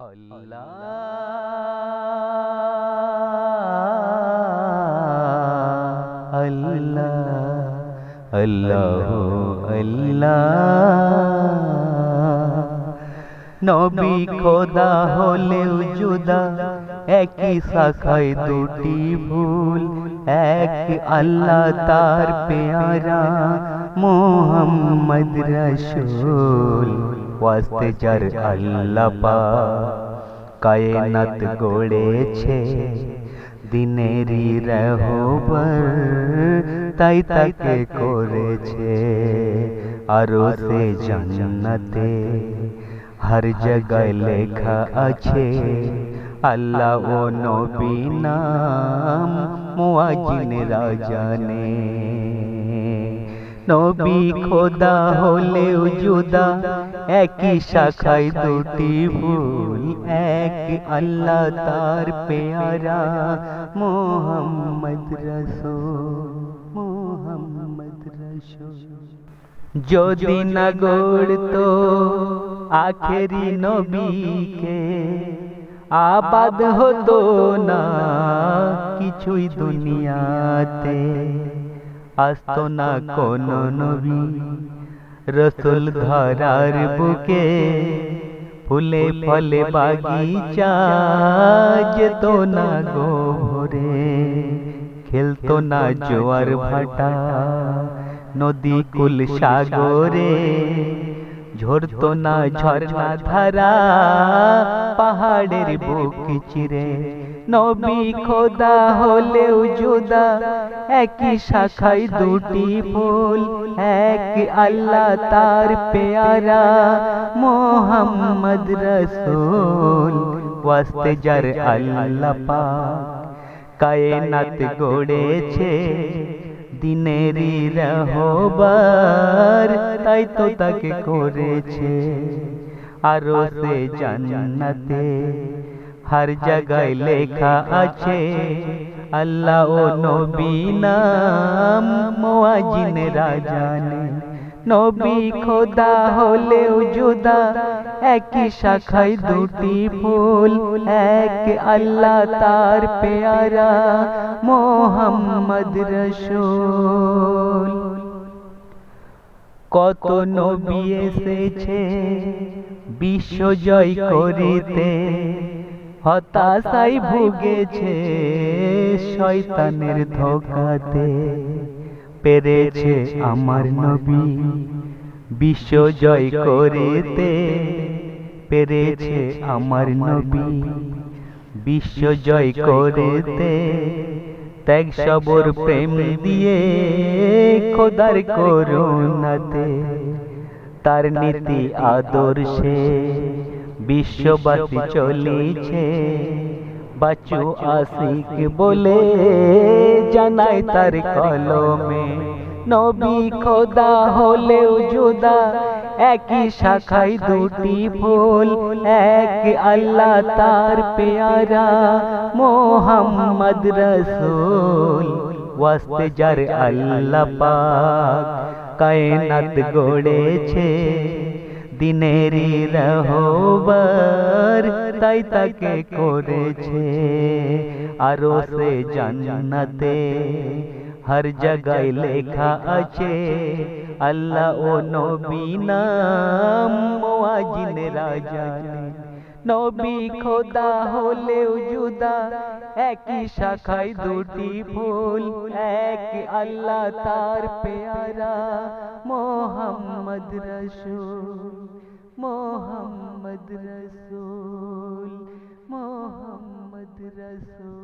আল্লাহ আল্লাহ আল্লাহ আল্লাহ নবী খোদা হলেও জুদা একই শাখায় দুটি ভুল এক আল্লাহ তার পেয়ারা মোহাম্মদ রসুল ওয়াস্তে যার আল্লাহ পা কায়নাত গড়েছে দিনেরই রহবর তাই তাকে করেছে আরও সে জান্নাতে হর জায়গায় লেখা আছে আল্লাহ ও নবী নাম মুয়াজিন রাজানে নবী খোদা হলেও জুদা। একই শাখায় দুটি ভুল, এক আল্লাহ তার পেয়ারা। মোহাম্মদ রসুল মোহাম্মদ রসুল। যদি না গড়তো আখেরি নবীকে আবাদ হতো না কিছুই দুনিয়াতে। আসতো না কোন নবী? রসুল ধরার বুকে ফুলে ফলে বাগিচা, যেত না গোরে খেলতো না জোয়ার ভাটা, নদী কুল সাগরে ঝরতো না ঝর্ণা ধারা পাহাড়ের বুক চিরে। নবী খোদা হলেও জুদা একই শাখায় দুটি ফুল এক আল্লাহ তার পেয়ারা মোহাম্মদ রসুল ওয়াস্তে যার আল্লাহ পাক। কায়নাত গড়েছে দিনেরই রহবার, তাই তো তাকে করেছে আরও সে জান্নাতে। হার জায়গায় লেখা আছে, আল্লাহ ও নবী নাম, মোয়াজিন রাজানে। নবী খোদা হলেও জুদা। একই শাখায় দুটি ফুল, এক আল্লাহ তার পেয়ারা, মোহাম্মদ রসুল। কত নবী এসেছে, বিশ্ব জয় করিতে। হতাশাই ভুগেছে, শয়তানের ধোকাতে। পেরেছে আমার নবী। বিশ্ব জয় করিতে পেরেছে আমার নবী। বিশ্ব জয় করিতে ত্যাগ সবর প্রেম দিয়ে খোদার করুণাতে তার নীতি আদর্শে বিশ্ববাসী চলেছে। বাচু আশিক বলে জানাই তার কলমে নবী খোদা হলেও জুদা একই শাখায় দুটি ফুল এক আল্লাহ তার পেয়ারা মোহাম্মদ রসুল ওয়াস্তে যার আল্লাহ পাক কায়নাত গড়েছে দিনেরই রহবার তাই তাকে করেছে আরও সে জান্নাতে। হর জায়গায় লেখা আছে আল্লাহ ও নবী নাম মুয়াজিন রাজানে নবী খোদা হলেও জুদা একই শাখায় দুটি ফুল এক আল্লাহ তার পেয়ারা মোহাম্মদ রসুল মোহাম্মদ রসুল মোহাম্মদ রসুল